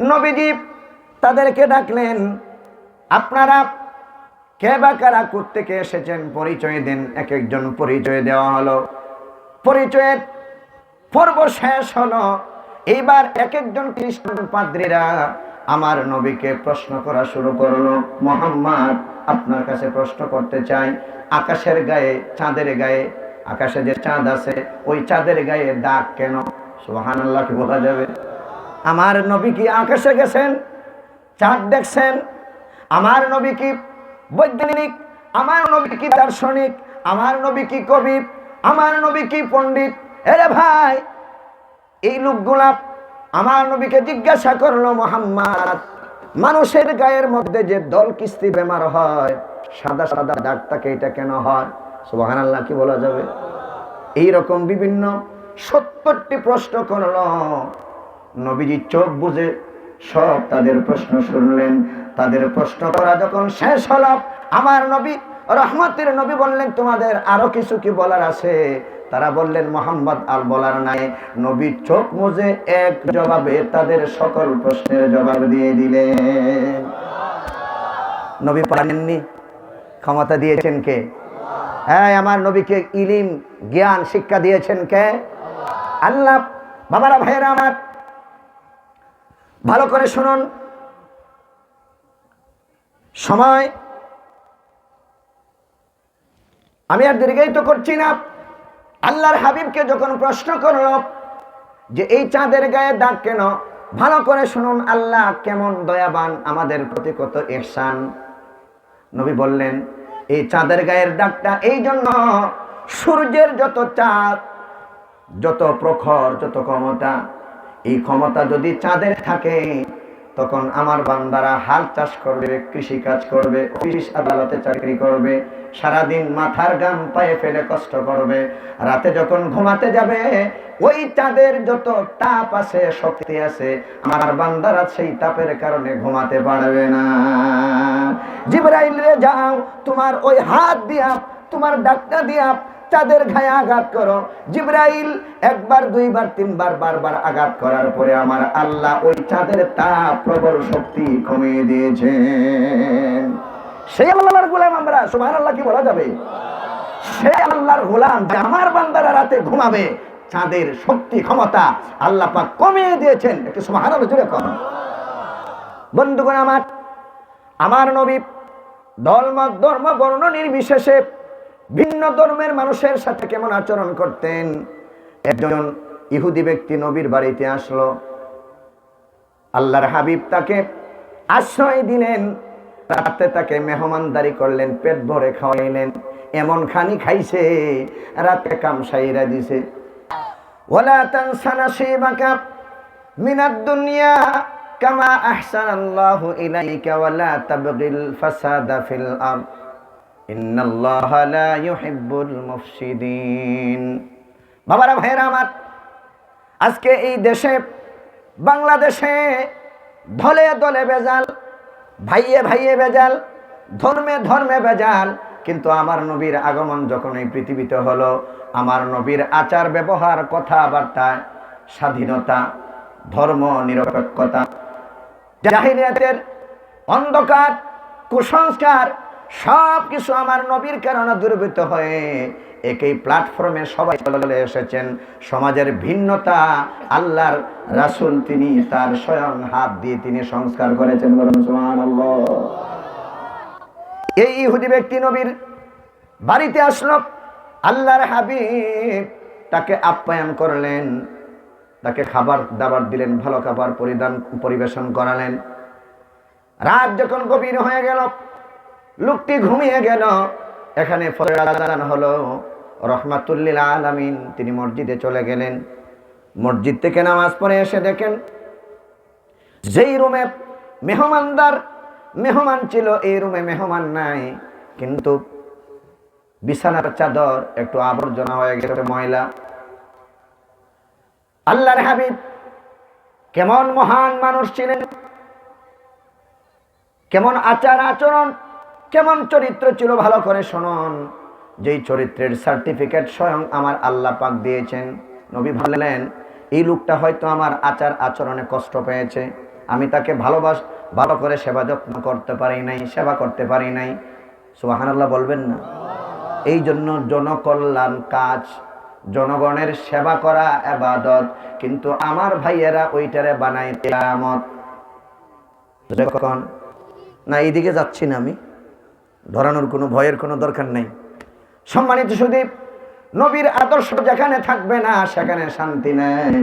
নবীজি তাদেরকে ডাকলেন, আপনারা কে বা কারা থেকে এসেছেন? পরিচয় দেন, এক একজন পরিচয় দেওয়া হলো। পরিচয়ের পর্ব শেষ হলো। এইবার এক একজন খ্রিস্টান পাদ্রীরা আমার নবীকে প্রশ্ন করা শুরু করল, মোহাম্মদ, আপনার কাছে প্রশ্ন করতে চাই। আকাশের গায়ে, চাঁদের গায়ে, আকাশে যে চাঁদ আছে, ওই চাঁদের গায়ে দাগ কেন? সোহান আল্লাহকে বলা যাবে? আমার নবী কি আকাশে গেছেন? চাঁদ দেখছেন? আমার নবী কি বৈজ্ঞানিক? আমার নবী কি দার্শনিক? আমার নবী কি কবি? আমার নবী কি পণ্ডিত? এরে ভাই, এই লোকগুলা আমার নবীকে জিজ্ঞাসা করল, মোহাম্মদ, মানুষের গায়ের মধ্যে যে দল কিস্তি বেমার হয়, সাদা সাদা দাগ থাকে এটা কেন হয়? সুবাহান আল্লাহ কি বলা যাবে? এই রকম বিভিন্ন সত্তরটি প্রশ্ন করল। নবীজি চোখ বুঝে সব তাদের প্রশ্ন শুনলেন। তাদের প্রশ্ন করা যখন শেষ হলো, আমার নবী, রহমতের নবী বললেন, তোমাদের আরও কিছু কি বলার আছে? তারা বললেন, মোহাম্মদ আর বলার নাই। নবী চোখ মুজে এক জবাবে তাদের সকল প্রশ্নের জবাব দিয়ে দিলেন। নবী পারেননি ক্ষমতা দিয়েছেন কে? হ্যাঁ আমার নবীকে ইলিম, জ্ঞান, শিক্ষা দিয়েছেন কে? আল্লাহ। বাবারা, ভাইয়েরা আমার ভালো করে শুনুন। সময়। আমি আর দীর্ঘায়িত করছি না। আল্লাহর হাবিবকে যখন প্রশ্ন করল যে এই চাঁদের গায়ে দাগ কেন, ভালো করে শুনুন, আল্লাহ কেমন দয়াবান, আমাদের প্রতি কত ইহসান নবী বললেন, এই চাঁদের গায়ের দাগটা এই জন্য সূর্যের যত চাঁদ, যত প্রখর, যত ক্ষমতা এই ক্ষমতা যদি চাঁদের থাকে, তখন আমার বান্দারা হাল চাষ করবে, কৃষি কাজ করবে, অফিস, আদালতে চাকরি করবে, সারাদিন মাথার গাম পায়ে ফেলে কষ্ট করবে। রাতে যখন ঘুমাতে যাবে, ওই চাঁদের যত তাপ আছে, শক্তি আছে, আমার বান্দারা সেই তাপের কারণে ঘুমাতে পারবে না। জিবরাইল রে যাও, তোমার ওই হাত দিয়া তোমার ডাক্তার দিয়া চাঁদের ঘায়ে আঘাত করো। জিব্রাইল একবার, দুইবার, তিনবার, বারবার আঘাত করার পরে আমার আল্লাহ ওই চাঁদের তাপ, প্রবল শক্তি কমিয়ে দিয়েছে। সেই আল্লাহর গোলাম আমরা সুবহান আল্লাহ কি বলা যাবে? সেই আল্লাহর গোলাম যে আমার বান্দারা রাতে ঘুমাবে, চাঁদের শক্তি, ক্ষমতা আল্লাহ পাক কমিয়ে দিয়েছেন। একটু আল্লাহ জুড়ে কর বন্ধুগণ আমার আমার নবী ধর্ম ধর্ম বর্ণ নির্বিশেষে ভিন্ন ধর্মের মানুষের সাথে কেমন আচরণ করতেন? একজন ইহুদি ব্যক্তি নবীর বাড়িতে আসলো। আল্লাহর হাবিব তাকে আশ্রয় দিলেন। রাতে তাকে মেহমানদারি করলেন, পেট ভরে খাওয়াইলেন। এমন খানি খাইছে, রাতে কামসাইরা দিছে। ওলা কামা আহসানাল্লাহু বাবারা ভাইরা আমার, আজকে এই দেশে, বাংলাদেশে ধলে দলে বেজাল ভাইয়ে ভাইয়ে বেজাল ধর্মে ধর্মে বেজাল কিন্তু আমার নবীর আগমন যখন এই পৃথিবীতে হলো, আমার নবীর আচার ব্যবহার, কথাবার্তা, স্বাধীনতা, ধর্ম নিরপেক্ষতা জাহিরিয়াতের অন্ধকার, কুসংস্কার সব কিছু আমার নবীর কারণে দুর্বৃত্ত হয়ে একই প্ল্যাটফর্মে সবাই চলে এসেছেন। সমাজের ভিন্নতা, আল্লাহর রাসুল তিনি তার স্বয়ং হাত দিয়ে তিনি সংস্কার করেছেন এই ইহুদি ব্যক্তি নবীর বাড়িতে আসলো, আল্লাহর হাবিব তাকে আপ্যায়ন করলেন, তাকে খাবার দাবার দিলেন, ভালো খাবার পরিধান, পরিবেশন করালেন। রাত যখন গভীর হয়ে গেল লোকটি ঘুমিয়ে গেল। এখানে ফজর হলো। রহমাতুল্লিল আলামিন, তিনি মসজিদে চলে গেলেন। মসজিদ থেকে নামাজ পড়ে এসে দেখেন, যেই রুমে মেহমানদার, মেহমান ছিল, এই রুমে মেহমান নাই। কিন্তু বিছানার চাদর, একটু আবর্জনা হয়ে গেছে ময়লা। আল্লাহর হাবিব কেমন মহান মানুষ ছিলেন, কেমন আচার আচরণ কেমন চরিত্র ছিল ভালো করে শুনুন। যেই চরিত্রের সার্টিফিকেট স্বয়ং আমার আল্লাহ পাক দিয়েছেন। নবী ভাবলেন এই লোকটা হয়তো আমার আচার আচরণে কষ্ট পেয়েছে। আমি তাকে ভালোবাস, ভালো করে সেবা যত্ন করতে পারি নাই, সেবা করতে পারি নাই। সুবাহানাল্লাহ বলবেন না। এই জন্য জনকল্যাণ কাজ, জনগণের সেবা করা আবাদত। কিন্তু আমার ভাইয়েরা ওইটারে বানাই কেয়ামত। না, এইদিকে যাচ্ছি না আমি। ধরানোর কোনো ভয়ের কোনো দরকার নেই। সম্মানিত সুদীপ, নবীর আদর্শ যেখানে থাকবে না, সেখানে শান্তি নেই।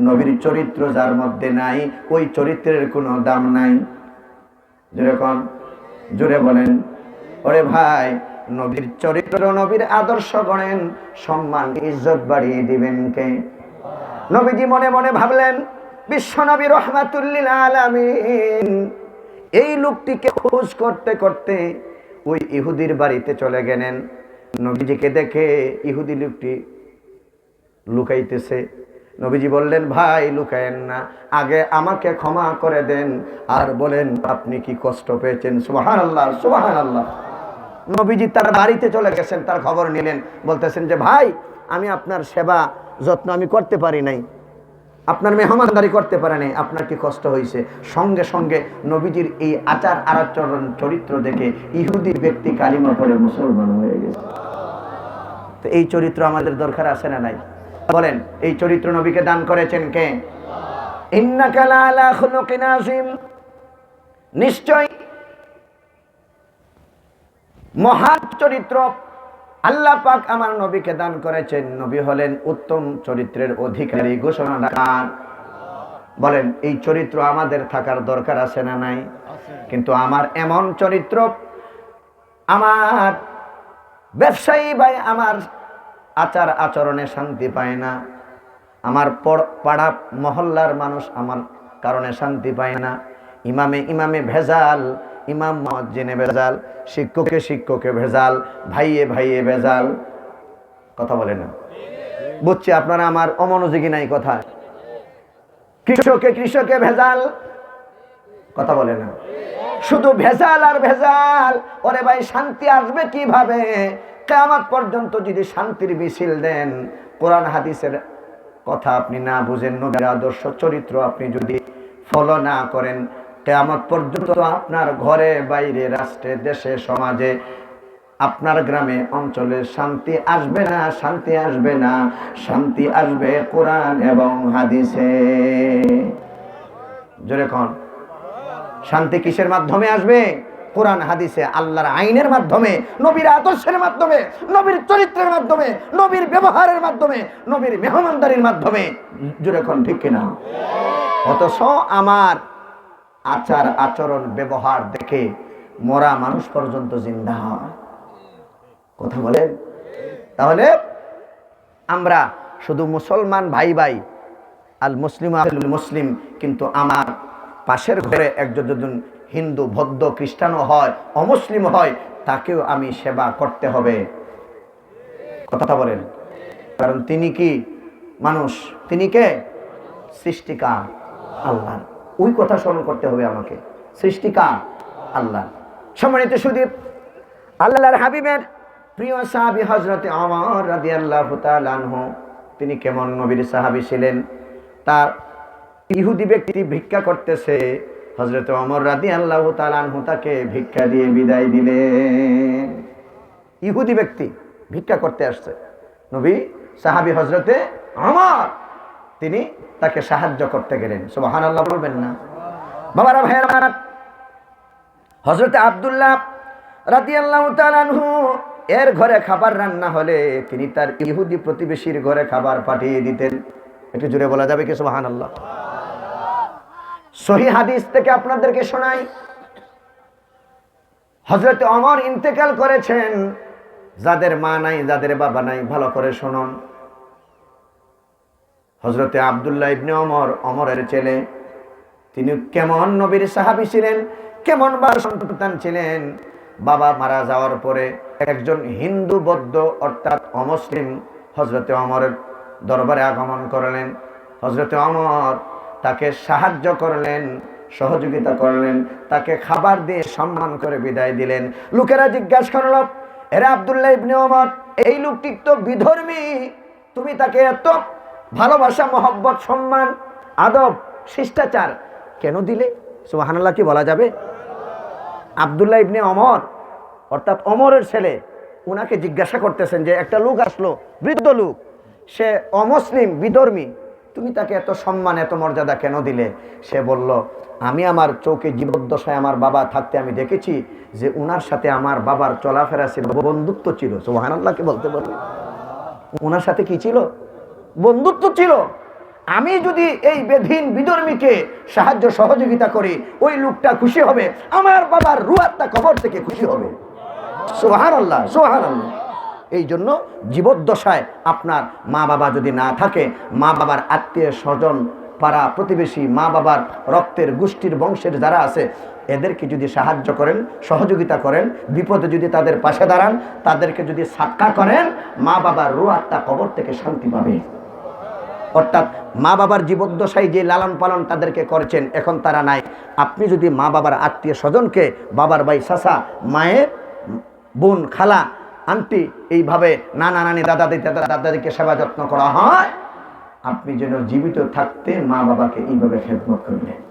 নবীর চরিত্র যার মধ্যে নাই, ওই চরিত্রের কোনো দাম নাই। যেরকম জুড়ে বলেন। ওরে ভাই, নবীর চরিত্র নবীর আদর্শ গণেন সম্মান, ইজ্জত বাড়িয়ে দিবেন কে? নবীজি মনে মনে ভাবলেন, বিশ্ব নবী রহমাতুল্লিল আলামিন, এই লোকটিকে খোঁজ করতে করতে ওই ইহুদির বাড়িতে চলে গেলেন। নবীজিকে দেখে ইহুদি লোকটি লুকাইতেছে। নবীজি বললেন, ভাই, লুকায়েন না। আগে আমাকে ক্ষমা করে দেন। আর বলেন, আপনি কি কষ্ট পেয়েছেন? সুবাহান আল্লাহ সুবাহান আল্লাহ নবীজি তার বাড়িতে চলে গেছেন, তার খবর নিলেন। বলতেছেন যে, ভাই, আমি আপনার সেবা, যত্ন আমি করতে পারি নাই। আপনার মেহমানদারি করতে পারে নাই, আপনার কি কষ্ট হয়েছে সঙ্গে সঙ্গে নবীজির এই আচার আচরণ চরিত্র দেখে ইহুদি ব্যক্তি কালিমা পড়ে মুসলমান হয়ে গেছে। তো এই চরিত্র আমাদের দরকার আছে না নাই? বলেন, এই চরিত্র নবীকে দান করেছেন কে? নিশ্চয় মহান চরিত্র আল্লাহ পাক আমার নবীকে দান করেছেন। নবী হলেন উত্তম চরিত্রের অধিকারী ঘোষণা বলেন এই চরিত্র আমাদের থাকার দরকার আছে না নাই? কিন্তু আমার এমন চরিত্র আমার ব্যবসায়ী ভাই আমার আচার আচরণে শান্তি পায় না। আমার পাড়া মহল্লার মানুষ আমার কারণে শান্তি পায় না। ইমামে ইমামে ভেজাল ইমাম মজ্জিনে ভেজাল শিক্ষকে শিক্ষকে ভেজাল, ভাইয়ে ভাইয়ে ভেজাল। কথা বলে না। বুঝছি আপনারা আমার অমনোযোগী নাই কথা। কৃষকে কৃষকে ভেজাল। কথা বলে না। শুধু ভেজাল আর ভেজাল। ওরে ভাই, শান্তি আসবে কীভাবে? কেমন পর্যন্ত যদি শান্তির মিছিল দেন, কোরআন হাদিসের কথা আপনি না বুঝেন, নবীর আদর্শ চরিত্র আপনি যদি ফলো না করেন কেয়ামত পর্যন্ত আপনার ঘরে, বাইরে, রাষ্ট্রে, দেশে, সমাজে, আপনার গ্রামে, অঞ্চলে শান্তি আসবে না, শান্তি আসবে না। শান্তি আসবে কোরআন এবং হাদিসে। জোরে কন। শান্তি কিসের মাধ্যমে আসবে? কোরআন, হাদিসে, আল্লাহর আইনের মাধ্যমে, নবীর আদর্শের মাধ্যমে, নবীর চরিত্রের মাধ্যমে, নবীর ব্যবহারের মাধ্যমে, নবীর মেহমানদারির মাধ্যমে। জোরে কন, ঠিক কিনা? অথচ আমার আচার, আচরণ, ব্যবহার দেখে মরা মানুষ পর্যন্ত জিন্দা হয়। কথা বলেন? তাহলে আমরা শুধু মুসলমান ভাই ভাই, আল মুসলিম মুসলিম, কিন্তু আমার পাশের ঘরে একজন যদি হিন্দু, বৌদ্ধ, খ্রিস্টানও হয়, অমুসলিম হয়, তাকেও আমি সেবা করতে হবে। কথা বলেন। কারণ তিনি কি মানুষ? তিনি কে? সৃষ্টিকার আল্লাহ ওই কথা স্মরণ করতে হবে আমাকে। সৃষ্টিকার আল্লাহ। সম্মানিত সুদীপ, আল্লাহর হাবিবের প্রিয় সাহাবি হজরতে আমর রাদি আল্লাহ আনহু, তিনি কেমন নবীর সাহাবি ছিলেন? তার ইহুদি ব্যক্তি ভিক্ষা করতেছে হজরত অমর রাদি আল্লাহ আনহু তাকে ভিক্ষা দিয়ে বিদায় দিলেন। ইহুদি ব্যক্তি ভিক্ষা করতে আসছে। নবী, সাহাবি হজরতে আমার তিনি তাকে সাহায্য করতে গেলেন। সুবাহান আল্লাহ বলবেন না। বাবারা, ভাইয়েরা হজরতে আবদুল্লাহ রাতি আল্লাহ এর ঘরে খাবার রান্না হলে তিনি তার ইহুদি প্রতিবেশীর ঘরে খাবার পাঠিয়ে দিতেন। একটু জুড়ে বলা যাবে কি? সুবাহান আল্লাহ সহি হাদিস থেকে আপনাদেরকে শোনাই। হজরত অমর ইন্তেকাল করেছেন। যাদের মা নাই, যাদের বাবা নাই, ভালো করে শুনুন। হজরতে আবদুল্লাহ ইবনে অমর অমরের ছেলে। তিনি কেমন নবীর সাহাবি ছিলেন? কেমন বার সন্তান ছিলেন? বাবা মারা যাওয়ার পরে একজন হিন্দু বৌদ্ধ, অর্থাৎ অমুসলিম হজরতে অমরের দরবারে আগমন করলেন। হজরতে অমর তাকে সাহায্য করলেন, সহযোগিতা করলেন, তাকে খাবার দিয়ে সম্মান করে বিদায় দিলেন। লোকেরা জিজ্ঞাসা করল, এরা আবদুল্লাহ ইবনে ওমর, এই লোকটি তো বিধর্মী, তুমি তাকে এত ভালোবাসা, মহব্বত, সম্মান, আদব, শিষ্টাচার কেন দিলে? সুবাহানাল্লাহ, কি বলা যাবে? আবদুল্লাহ ইবনে অমর অর্থাৎ অমরের ছেলে ওনাকে জিজ্ঞাসা করতেছেন যে, একটা লোক আসলো, বৃদ্ধ লোক, সে অমুসলিম, বিধর্মী, তুমি তাকে এত সম্মান, এত মর্যাদা কেন দিলে? সে বলল, আমি আমার চৌকে জীবদ্দশায় আমার বাবা থাকতে আমি দেখেছি যে, উনার সাথে আমার বাবার চলাফেরা ছিল, বন্ধুত্ব ছিল। সোহানাল্লাহকে বলতে পারবে ওনার সাথে কি ছিল? বন্ধুত্ব ছিল, আমি যদি এই বেধীন বিধর্মীকে সাহায্য সহযোগিতা করি, ওই লোকটা খুশি হবে, আমার বাবার রুয়াত্তা কবর থেকে খুশি হবে। সোহান আল্লাহ সোহান আল্লাহ এই জন্য জীবদ্দশায় আপনার মা বাবা যদি না থাকে, মা বাবার আত্মীয় স্বজন, পাড়া প্রতিবেশী, মা বাবার রক্তের গোষ্ঠীর বংশের যারা আছে, এদেরকে যদি সাহায্য করেন, সহযোগিতা করেন, বিপদে যদি তাদের পাশে দাঁড়ান, তাদেরকে যদি সাক্কা করেন, মা বাবার রু আত্মা কবর থেকে শান্তি পাবে। অর্থাৎ মা বাবার জীবদ্দশায় যে লালন পালন তাদেরকে করছেন, এখন তারা নাই। আপনি যদি মা বাবার আত্মীয় স্বজনকে, বাবার ভাই সাসা মায়ের বোন, খালা, আন্টি এইভাবে নানা নানি দাদা দিদি দাদা দাদাদিকে সেবা যত্ন করা হয়, আপনি যেন জীবিত থাকতে মা বাবাকে এইভাবে খেদমত করবেন